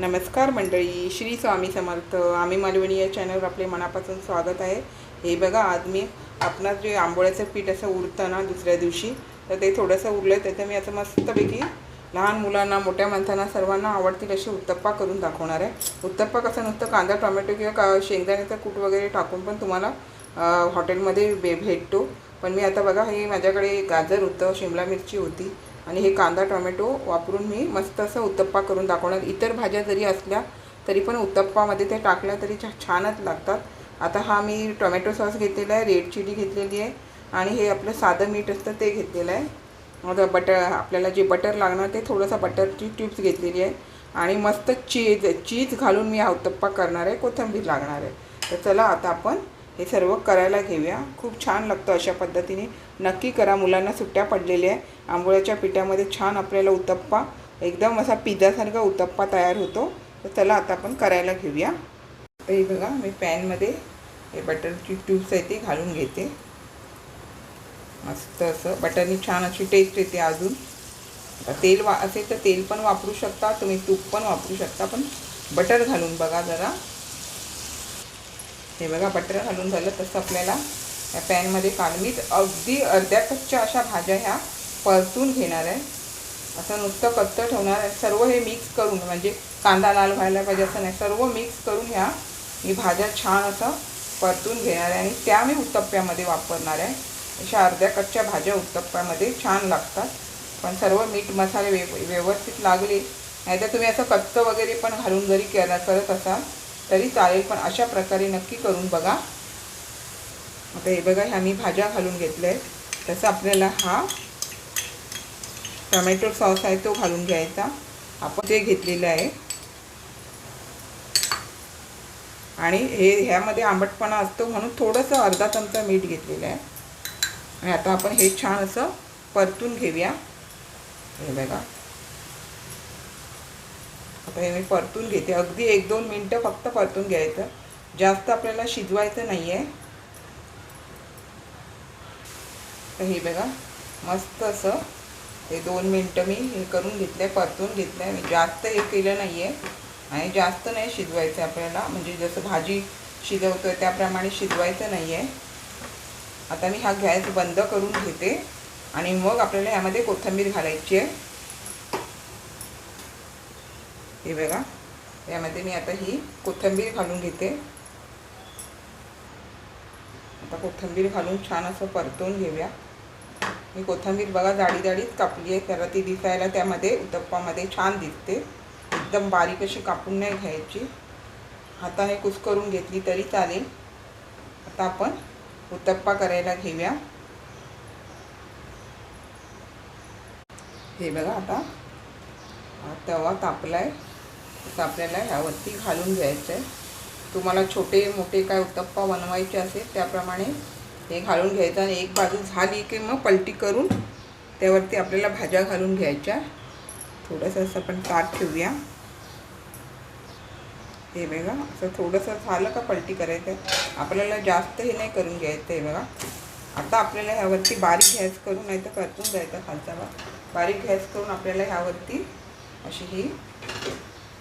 नमस्कार मंडळी श्री स्वामी समर्थ. आम्ही मालवणी या चॅनलवर आपले मनापासून स्वागत आहे. हे बघा आज मी आपणास जे आंबोळ्याचं पीठ असं उरतं ना दुसऱ्या दिवशी तर ते थोडंसं उरलं आहे त्याचं मी असं मस्तपैकी लहान मुलांना मोठ्या माणसांना सर्वांना आवडतील अशी उत्तप्पा करून दाखवणार आहे. उत्तप्पा कसं नुसतं कांदा टोमॅटो किंवा का शेंगदाण्याचं कूट वगैरे टाकून पण तुम्हाला हॉटेलमध्ये भे भेटतो. पण मी आता बघा हे माझ्याकडे गाजर होतं शिमला मिरची होती. आणि हे कांदा टोमॅटो वापरून मी मस्त असं उत्तप्पा करून दाखवणार. इतर भाज्या जरी असल्या तरी पण उत्तप्पामध्ये ते टाकल्या तरी छानच लागतात. आता हा मी टोमॅटो सॉस घेतलेला आहे रेड चिली घेतलेली आहे आणि हे आपलं साधं मीठ असतं ते घेतलेलं आहे. मग बटर आपल्याला जे बटर लागणार ते थोडंसं बटरची ट्यूब्स घेतलेली आहे. आणि मस्त चीज चीज घालून मी हा उत्तप्पा करणार आहे कोथिंबीर लागणार आहे. तर चला आता आपण हे सर्व करायला घेऊया. खूप छान लागतं अशा पद्धतीने. नक्की करा. मुलांना सुट्ट्या पडलेल्या आहे आंबोळ्याच्या पिठामध्ये छान आपल्याला उत्तप्पा एकदम असा पिझ्झासारखा उत्तप्पा तयार होतो. तर चला आता आपण करायला घेऊया. तर हे बघा मी पॅनमध्ये हे बटरची ट्यूब्स आहे ती घालून घेते. मस्त असं. बटरनी छान अशी टेस्ट येते अजून. तेल वा असेल तर तेल पण वापरू शकता. तुम्ही तूप पण वापरू शकता. पण बटर घालून बघा जरा. हे बघा बटर घालून झालं तसं आपल्याला. या पॅनमध्ये काढून मीच अगदी अर्ध्या कच्च्या अशा भाज्या ह्या परतून घेणार आहे. असं नुसतं कच्चं ठेवणार आहे. सर्व हे मिक्स करून म्हणजे कांदा लाल व्हायला पाहिजे असं नाही सर्व मिक्स करून ह्या मी भाज्या छान असं परतून घेणार आहे. आणि त्या मी उत्तप्प्यामध्ये वापरणार आहे. अशा अर्ध्या कच्च्या भाज्या उत्तप्प्यामध्ये छान लागतात. पण सर्व मीठ मसाले व्यव व्यवस्थित लागले. नाहीतर तुम्ही असं कच्चं वगैरे पण घालून जरी केला करत असाल तरी चालेल पण अशा प्रकारे नक्की करून बघा. आता हे बघा ह्या मी भाज्या घालून घेतल्या आहेत तसं आपल्याला हा टोमॅटो सॉस आहे तो घालून घ्यायचा. आपण ते घेतलेलं आहे. आणि हे ह्यामध्ये आंबटपणा असतो म्हणून थोडंसं अर्धा चमचा मीठ घेतलेलं आहे. आणि आता आपण हे छान असं परतून घेऊया. हे बघा. आता हे मी परतून घेते. अगदी एक दोन मिनटं फक्त परतून घ्यायचं. जास्त आपल्याला शिजवायचं नाही आहे तर हे बघा मस्त असं हे दोन मिनटं मी हे करून घेतलं आहे परतून घेतलं आहे मी जास्त हे केलं नाही आहे आणि जास्त नाही शिजवायचं आपल्याला. म्हणजे जसं भाजी शिजवतो आहे त्याप्रमाणे शिजवायचं नाही आहे आता मी हा गॅस बंद करून घेते. आणि मग आपल्याला ह्यामध्ये कोथिंबीर घालायची आहे. हे बघा. यामध्ये मी आता ही कोथिंबीर घालून घेते. आता कोथिंबीर घालून छान असं परतून घेऊया. मी कोथिंबीर बघा जाडी जाडीच कापली आहे. तर ती दिसायला त्यामध्ये उत्तप्पामध्ये छान दिसते. एकदम बारीक अशी कापून नाही घ्यायची. हाताने कुस्करून घेतली तरी चालेल. आता आपण उत्तप्पा करायला घेऊया. हे बघा आता. तवा तापला आहे असं आपल्याला ह्यावरती घालून घ्यायचं आहे तुम्हाला छोटे मोठे काय उत्तप्पा बनवायचे असेल त्याप्रमाणे हे घालून घ्यायचं आणि एक बाजू झाली की मग पलटी करून त्यावरती आपल्याला भाज्या घालून घ्यायच्या. थोडंसं असं आपण ताट ठेवूया. हे बघा असं थोडंसं झालं का पलटी करायचं? आहे आपल्याला जास्त हे नाही करून घ्यायचं आहे बघा. आता आपल्याला ह्यावरती बारीक गॅस करून नाही तर परतून जायचं खालचा भाग. बारीक गॅस करून आपल्याला ह्यावरती अशी ही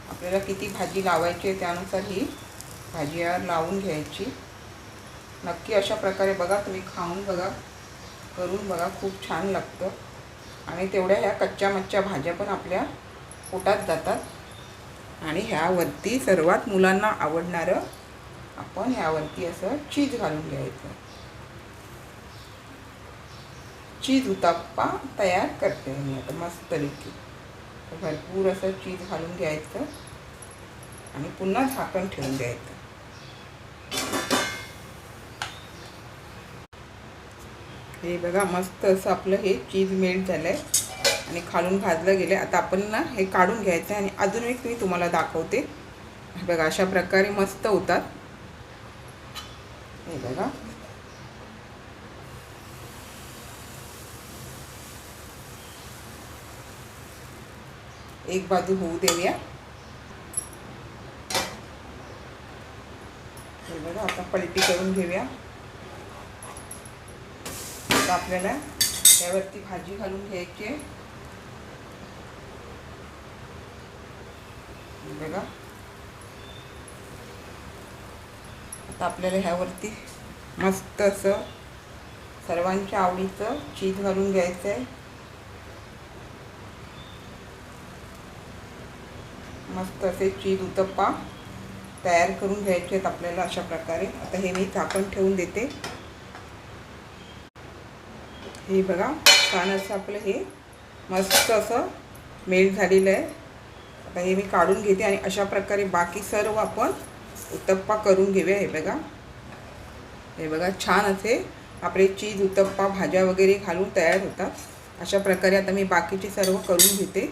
आपल्याला किती भाजी लावायची आहे त्यानुसार ही भाजी लावून घ्यायची. नक्की अशा प्रकारे बघा तुम्ही खाऊन बघा करून बघा खूप छान लागतं. आणि तेवढ्या ह्या कच्च्या मच्च्या भाज्या पण आपल्या पोटात जातात. आणि ह्यावरती सर्वात मुलांना आवडणारं आपण ह्यावरती असं चीज घालून घ्यायचं. चीज उताप्पा तयार करते मी आता मस्त मस्तपैकी. भरपूर असं चीज घालून घ्यायचं आणि पुन्हा झाकण ठेवून द्यायचं हे बघा मस्त असं आपलं हे चीज मेल्ट झालं आहे आणि खालून भाजलं गेलं आता आपण ना हे काढून घ्यायचं आहे आणि अजून एक मी तुम्हाला दाखवते. हे बघा अशा प्रकारे मस्त होतात. हे बघा. एक बाजू होऊ देऊया. हे बघा आता पलटी करून घेऊया. आता आपल्याला त्यावरती भाजी घालून घ्यायची आहे. बघा. आता आपल्याला ह्यावरती मस्त असं सर्वांच्या आवडीचं चीज घालून घ्यायचं आहे मस्त असे चीज उत्तप्पा तयार करून घ्यायचे आहेत आपल्याला अशा प्रकारे. आता हे मी झाकण ठेवून देते. हे बघा छान असं आपलं हे मस्त असं मेल्ट झालेलं आहे. आता हे मी काढून घेते आणि अशा प्रकारे बाकी सर्व आपण उत्तप्पा करून घेऊया हे बघा. हे बघा छान असे आपले चीज उत्तप्पा भाज्या वगैरे घालून तयार होतात. अशा प्रकारे आता मी बाकीचे सर्व करून घेते.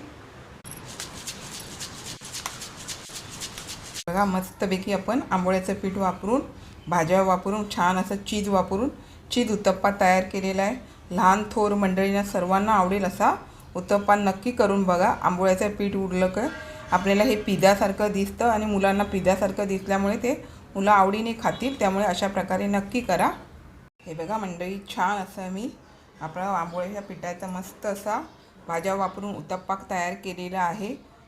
बघा मस्तपैकी आपण आंबोळ्याचं पीठ वापरून भाज्या वापरून छान असं चीज वापरून चीज उत्तप्पा तयार केलेला आहे. लहान थोर मंडळींना सर्वांना आवडेल असा उत्तप्पा नक्की करून बघा. आंबोळ्याचं पीठ उरलं का आपल्याला हे पिझ्यासारखं दिसतं आणि मुलांना पिझ्यासारखं दिसल्यामुळे ते मुलं आवडीने खातील. त्यामुळे अशा प्रकारे नक्की करा. हे बघा मंडळी छान असं मी आपला आंबोळ्याच्या पिठाचा मस्त असा भाज्या वापरून उत्तप्पा तयार केलेला आहे.